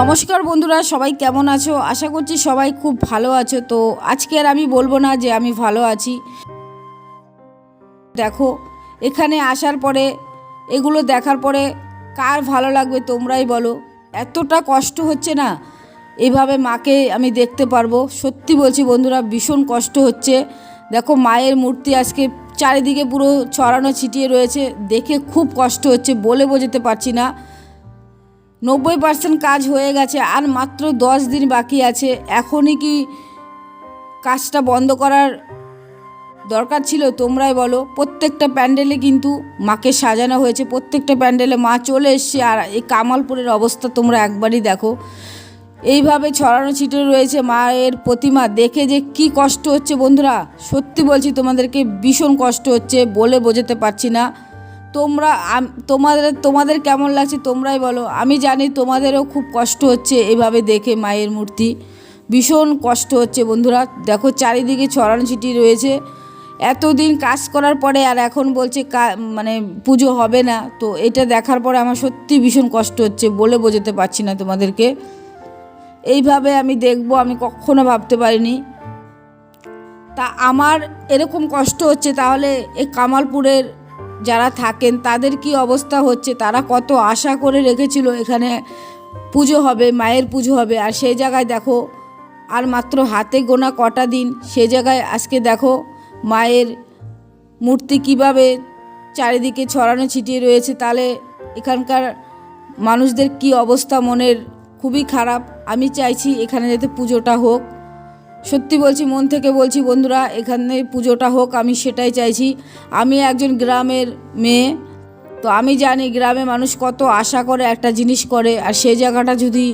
নমস্কার বন্ধুরা, সবাই কেমন আছো? আশা করছি সবাই খুব ভালো আছো। তো আজকে আর আমি বলব না যে আমি ভালো আছি। দেখো, এখানে আসার পরে, এগুলো দেখার পরে কার ভালো লাগবে তোমরাই বলো। এতটা কষ্ট হচ্ছে না? এভাবে মাকে আমি দেখতে পারব। সত্যি বলছি বন্ধুরা, ভীষণ কষ্ট হচ্ছে। দেখো, মায়ের মূর্তি আজকে চারিদিকে পুরো ছড়ানো ছিটিয়ে রয়েছে। দেখে খুব কষ্ট হচ্ছে বলে বোঝাতে পারছি না। নব্বই পার্সেন্ট কাজ হয়ে গেছে, আর মাত্র দশ দিন বাকি আছে। এখনই কি কাজটা বন্ধ করার দরকার ছিল? তোমরাই বলো। প্রত্যেকটা প্যান্ডেলে কিন্তু মাকে সাজানো হয়েছে। প্রত্যেকটা প্যান্ডেলে মা চলে এসছে, আর এই কামালপুরের অবস্থা তোমরা একবারই দেখো। এইভাবে ছড়ানো ছিটে রয়েছে মায়ের প্রতিমা। দেখে যে কি কষ্ট হচ্ছে বন্ধুরা। সত্যি বলছি, তোমাদেরকে ভীষণ কষ্ট হচ্ছে বলে বোঝাতে পারছি না। তোমরা তোমাদের তোমাদের কেমন লাগছে তোমরাই বলো। আমি জানি তোমাদেরও খুব কষ্ট হচ্ছে এভাবে দেখে মায়ের মূর্তি। ভীষণ কষ্ট হচ্ছে বন্ধুরা। দেখো চারিদিকে ছড়ানো ছিটি রয়েছে। এতদিন কাজ করার পরে আর এখন বলছে মানে পুজো হবে না। তো এটা দেখার পরে আমার সত্যি ভীষণ কষ্ট হচ্ছে বলে বোঝাতে পারছি না তোমাদেরকে। এইভাবে আমি দেখব, আমি কখনো ভাবতে পারিনি। তা আমার এরকম কষ্ট হচ্ছে তাহলে এই কামালপুরের যারা থাকেন, তাদের কি অবস্থা হচ্ছে? তারা কত আশা করে রেখেছিল এখানে পুজো হবে, মায়ের পুজো হবে। আর সেই জায়গায় দেখো, আর মাত্র হাতে গোনা কটা দিন, সে জায়গায় আজকে দেখো, মায়ের মূর্তি কীভাবে চারিদিকে ছড়ানো ছিটিয়ে রয়েছে, তাহলে এখানকার মানুষদের কি অবস্থা? মনের খুবই খারাপ। আমি চাইছি এখানে যাতে পুজোটা হোক। সত্যি বলছি, মন থেকে বলছি, বন্ধুরা, এখানে পুজোটা হোক, আমি সেটাই চাইছি। আমি একজন গ্রামের মেয়ে, তো আমি জানি গ্রামে মানুষ কত আশা করে একটা জিনিস করে, আর সেই জায়গাটা যদি,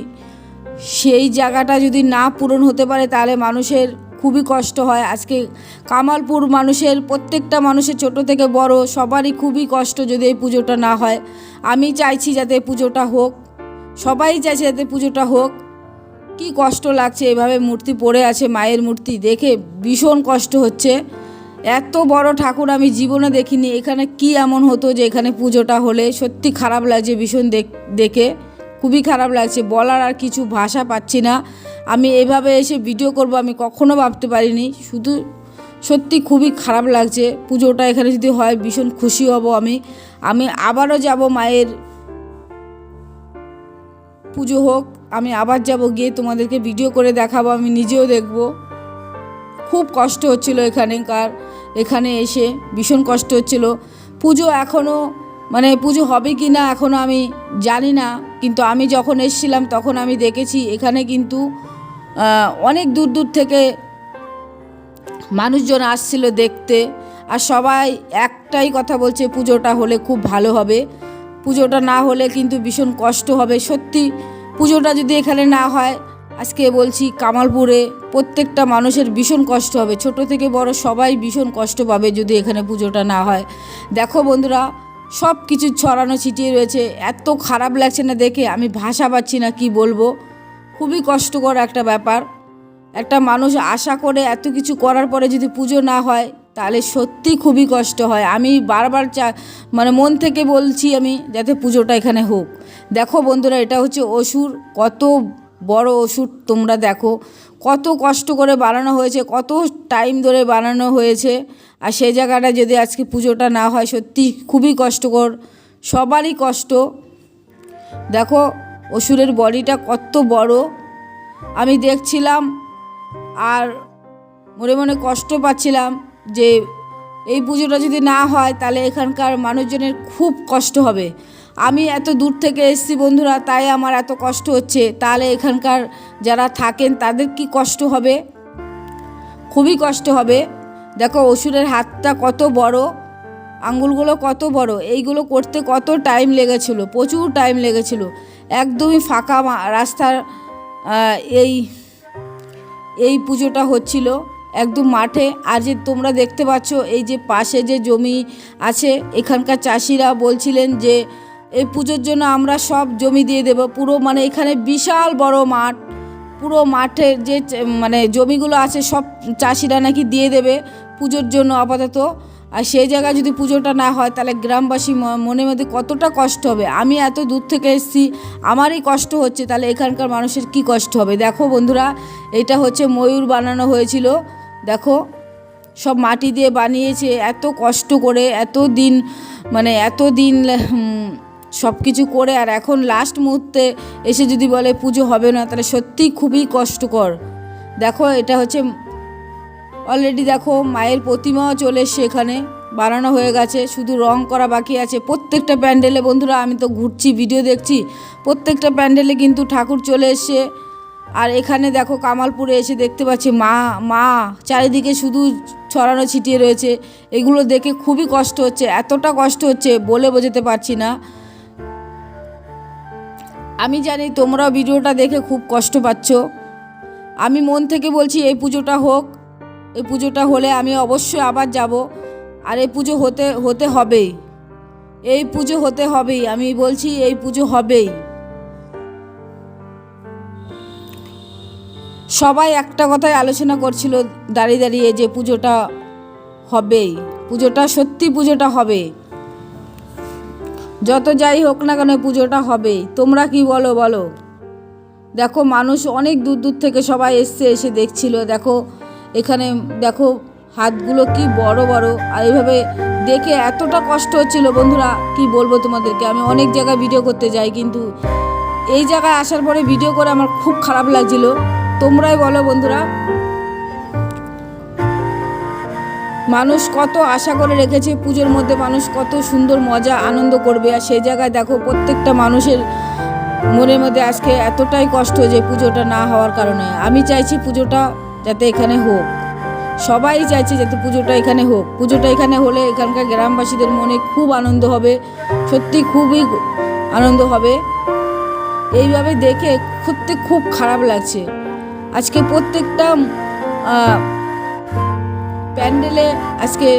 সেই জায়গাটা যদি না পূরণ হতে পারে, তাহলে মানুষের খুবই কষ্ট হয়। আজকে কামালপুর মানুষের, প্রত্যেকটা মানুষের ছোট থেকে বড়, সবারই খুবই কষ্ট যদি এই পুজোটা না হয়। আমি চাইছি যাতে পুজোটা হোক, সবাই চাইছে যাতে পুজোটা হোক। কি কষ্ট লাগছে এভাবে মূর্তি পড়ে আছে, মায়ের মূর্তি দেখে ভীষণ কষ্ট হচ্ছে। এত বড় ঠাকুর আমি জীবনে দেখিনি, এখানে কি এমন হতো যে এখানে পুজোটা হলে? সত্যি খারাপ লাগছে ভীষণ দেখ- খুবই খারাপ লাগছে, বলার আর কিছু ভাষা পাচ্ছি না। আমি এভাবে এসে ভিডিও করব আমি কখনো ভাবতে পারিনি। শুধু সত্যি খুবই খারাপ লাগছে, পুজোটা এখানে যদি হয় ভীষণ খুশি হব আমি। আমি আবারও যাব মায়ের পুজো হোক, আমি আবার যাব গিয়ে তোমাদেরকে ভিডিও করে দেখাবো, আমি নিজেও দেখব। খুব কষ্ট হচ্ছিল এখানেকার, এখানে এসে ভীষণ কষ্ট হচ্ছিল। পুজো এখনও মানে পুজো হবে কি না এখনও আমি জানি না, কিন্তু আমি যখন এসেছিলাম তখন আমি দেখেছি, এখানে কিন্তু অনেক দূর দূর থেকে মানুষজন আসছিল দেখতে। আর সবাই একটাই কথা বলছে, পুজোটা হলে খুব ভালো হবে। পুজোটা না হলে কিন্তু ভীষণ কষ্ট হবে, সত্যি। পুজোটা যদি এখানে না হয়, আজকে বলছি কামালপুরে প্রত্যেকটা মানুষের ভীষণ কষ্ট হবে, ছোট থেকে বড় সবাই ভীষণ কষ্ট পাবে যদি এখানে পুজোটা না হয়। দেখো বন্ধুরা, সব কিছু ছড়ানো ছিটিয়ে রয়েছে, এত খারাপ লাগছে না দেখে, আমি ভাষা পাচ্ছি না কি বলব। খুবই কষ্টকর একটা ব্যাপার। একটা মানুষ আশা করে এত কিছু করার পরে যদি পুজো না হয় তাহলে সত্যি খুবই কষ্ট হয়। আমি বারবার চা মানে মন থেকে বলছি আমি, যাতে পুজোটা এখানে হোক। দেখো বন্ধুরা, এটা হচ্ছে অসুর, কত বড় অসুর তোমরা দেখো। কত কষ্ট করে বানানো হয়েছে, কত টাইম ধরে বানানো হয়েছে। আর সেই জায়গাটা যদি আজকে পুজোটা না হয়, সত্যি খুবই কষ্টকর, সবারই কষ্ট। দেখো, অসুরের বডিটা কত বড়। আমি দেখছিলাম আর মনে মনে কষ্ট পাচ্ছিলাম। যে এই পুজোটা যদি না হয়, তাহলে এখানকার মানুষজনের খুব কষ্ট হবে। আমি এত দূর থেকে এসেছি বন্ধুরা, তাই আমার এত কষ্ট হচ্ছে। তাহলে এখানকার যারা থাকেন, তাদের কি কষ্ট হবে? খুবই কষ্ট হবে। দেখো অসুরের হাতটা কত বড়, আঙ্গুলগুলো কত বড়, এইগুলো করতে কত টাইম লেগেছিল, প্রচুর টাইম লেগেছিল। একদমই ফাঁকা রাস্তার এই এই পুজোটা হচ্ছিল। একদম মাঠে। আর যে তোমরা দেখতে পাচ্ছ, এই যে পাশে যে জমি আছে, এখানকার চাষিরা বলছিলেন যে, এই পুজোর জন্য আমরা সব জমি দিয়ে দেব। পুরো মানে এখানে বিশাল বড় মাঠ। পুরো মাঠের যে মানে জমিগুলো আছে, সব চাষিরা নাকি দিয়ে দেবে পুজোর জন্য আপাতত। আর সেই জায়গায় যদি পুজোটা না হয়, তাহলে গ্রামবাসী মনের মধ্যে কতটা কষ্ট হবে? আমি এত দূর থেকে এসেছি, আমারই কষ্ট হচ্ছে, তাহলে এখানকার মানুষের কি কষ্ট হবে? দেখো বন্ধুরা, এটা হচ্ছে ময়ূর বানানো হয়েছিল। দেখো, সব মাটি দিয়ে বানিয়েছে, এত কষ্ট করে, এত দিন মানে এত দিন সব কিছু করে, আর এখন লাস্ট মুহূর্তে এসে যদি বলে পুজো হবে না, তাহলে সত্যিই খুবই কষ্টকর। দেখো, এটা হচ্ছে অলরেডি দেখো, মায়ের প্রতিমাও চলে এসছে এখানে, বানানো হয়ে গেছে, শুধু রং করা বাকি আছে। প্রত্যেকটা প্যান্ডেলে বন্ধুরা, আমি তো ঘুরছি ভিডিও দেখছি, প্রত্যেকটা প্যান্ডেলে কিন্তু ঠাকুর চলে এসছে। আর এখানে দেখো কামালপুরে এসে দেখতে পাচ্ছি মা মা চারিদিকে শুধু ছড়ানো ছিটিয়ে রয়েছে। এগুলো দেখে খুবই কষ্ট হচ্ছে, এতটা কষ্ট হচ্ছে বলে বোঝাতে পারছি না। আমি জানি তোমরাও ভিডিওটা দেখে খুব কষ্ট পাচ্ছ। আমি মন থেকে বলছি এই পুজোটা হোক, এই পুজোটা হলে আমি অবশ্যই আবার যাব, আর এই পুজো হতে হতে হবেই। এই পুজো হতে হবেই, আমি বলছি এই পুজো হবেই। সবাই একটা কথাই আলোচনা করছিল দাঁড়িয়ে দাঁড়িয়ে যে পুজোটা হবেই। পুজোটা সত্যি পুজোটা হবে। যত যাই হোক না কেন পুজোটা হবেই। তোমরা কি বলো বলো? দেখো, মানুষ অনেক দূর দূর থেকে সবাই এসছে, এসে দেখছিল। দেখো, এখানে দেখো, হাতগুলো কি বড় বড়। আর এইভাবে দেখে এতটা কষ্ট হচ্ছিল, বন্ধুরা, কি বলব তোমাদেরকে? আমি অনেক জায়গায় ভিডিও করতে যাই, কিন্তু এই জায়গায় আসার পরে ভিডিও করে আমার খুব খারাপ লাগছিল। তোমরাই বলো বন্ধুরা। মানুষ কত আশা করে রেখেছে পুজোর মধ্যে, মানুষ কত সুন্দর মজা, আনন্দ করবে। আর সেই জায়গায় দেখো, প্রত্যেকটা মানুষের মনের মধ্যে আজকে এতটাই কষ্ট যে পুজোটা না হওয়ার কারণে। আমি চাইছি পুজোটা যাতে এখানে হোক। সবাই চাইছে যাতে পুজোটা এখানে হোক। পুজোটা এখানে হলে এখানকার গ্রামবাসীদের মনে খুব আনন্দ হবে। সত্যি খুবই আনন্দ হবে। এইভাবে দেখে সত্যি খুব খারাপ লাগছে। আজকে প্রত্যেকটা প্যান্ডেলে আজকে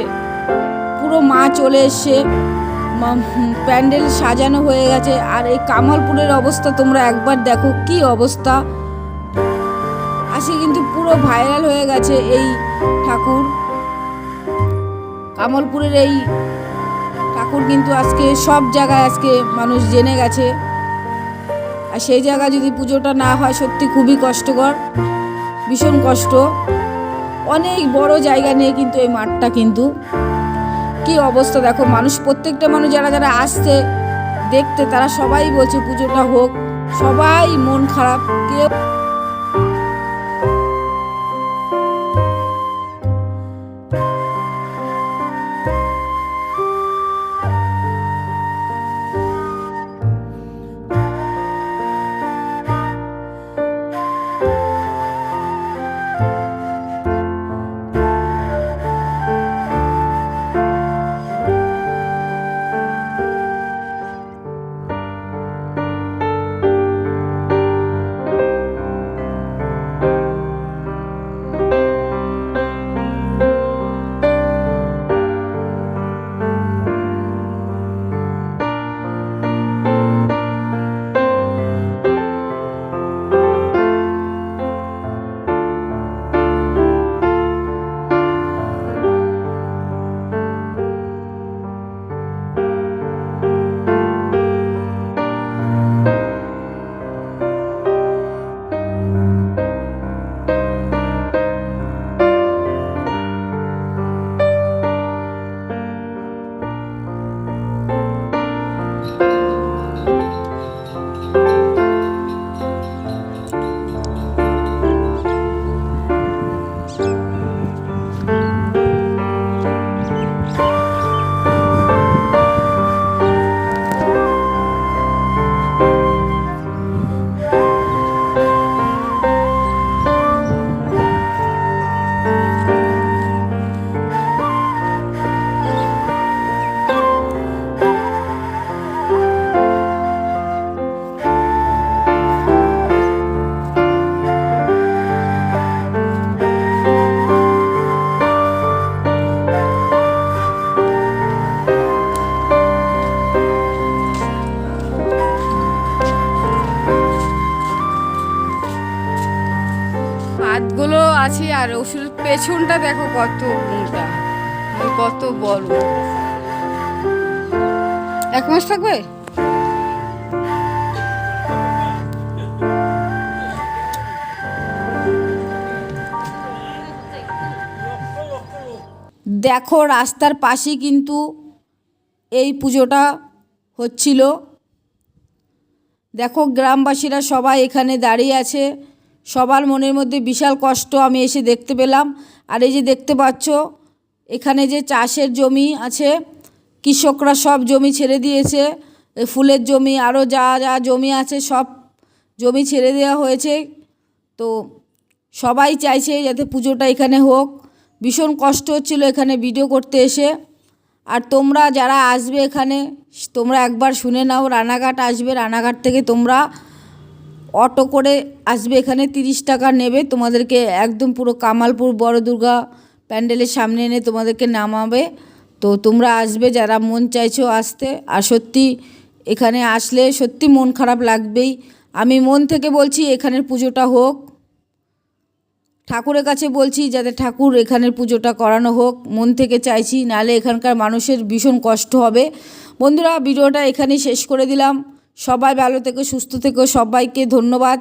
পুরো মা চলে এসছে। প্যান্ডেল সাজানো হয়ে গেছে। আর এই কামালপুরের অবস্থা তোমরা একবার দেখো, কি অবস্থা। আজকে কিন্তু পুরো ভাইরাল হয়ে গেছে এই ঠাকুর। কামালপুরের এই ঠাকুর কিন্তু আজকে সব জায়গায় আজকে মানুষ জেনে গেছে। আর সেই জায়গায় যদি পুজোটা না হয়, সত্যি খুবই কষ্টকর, ভীষণ কষ্ট। অনেক বড় জায়গা নিয়ে কিন্তু এই মাঠটা কিন্তু কি অবস্থা দেখো, মানুষ প্রত্যেকটা মানুষ যারা যারা আসছে, দেখতে তারা সবাই বলছে পুজোটা হোক, সবাই মন খারাপ, কেউ আছে আর ওষুধের পেছনটা দেখো কত মোটা। কত বড়। এক মাস থাকবে? দেখো রাস্তার পাশেই কিন্তু এই পুজোটা হচ্ছিল। দেখো গ্রামবাসীরা সবাই এখানে দাঁড়িয়ে আছে। সবার মনের মধ্যে বিশাল কষ্ট আমি এসে দেখতে পেলাম। আর এই যে দেখতে পাচ্ছ, এখানে যে চাষের জমি আছে, কৃষকরা সব জমি ছেড়ে দিয়েছে। ফুলের জমি আরও যা যা জমি আছে, সব জমি ছেড়ে দেওয়া হয়েছে। তো সবাই চাইছে যাতে পুজোটা এখানে হোক। ভীষণ কষ্ট হচ্ছিল এখানে ভিডিও করতে এসে। আর তোমরা যারা আসবে এখানে, তোমরা একবার শুনে নাও, রানাঘাট আসবে, রানাঘাট থেকে তোমরা অটো করে আসবে এখানে, তিরিশ টাকা নেবে। তোমাদেরকে একদম পুরো কামালপুর বড় দুর্গা প্যান্ডেলের সামনে এনে তোমাদেরকে নামাবে। তো তোমরা আসবে, যারা মন চাইছো আসতে। আর সত্যি এখানে আসলে সত্যি মন খারাপ লাগবেই। আমি মন থেকে বলছি এখানের পুজোটা হোক। ঠাকুরের কাছে বলছি যাতে ঠাকুর এখানের পুজোটা করানো হোক। মন থেকে চাইছি নাহলে এখানকার মানুষের ভীষণ কষ্ট হবে। বন্ধুরা, ভিডিওটা এখানেই শেষ করে দিলাম। সবাই ভালো থেকো সুস্থ থেকো সবাইকে ধন্যবাদ।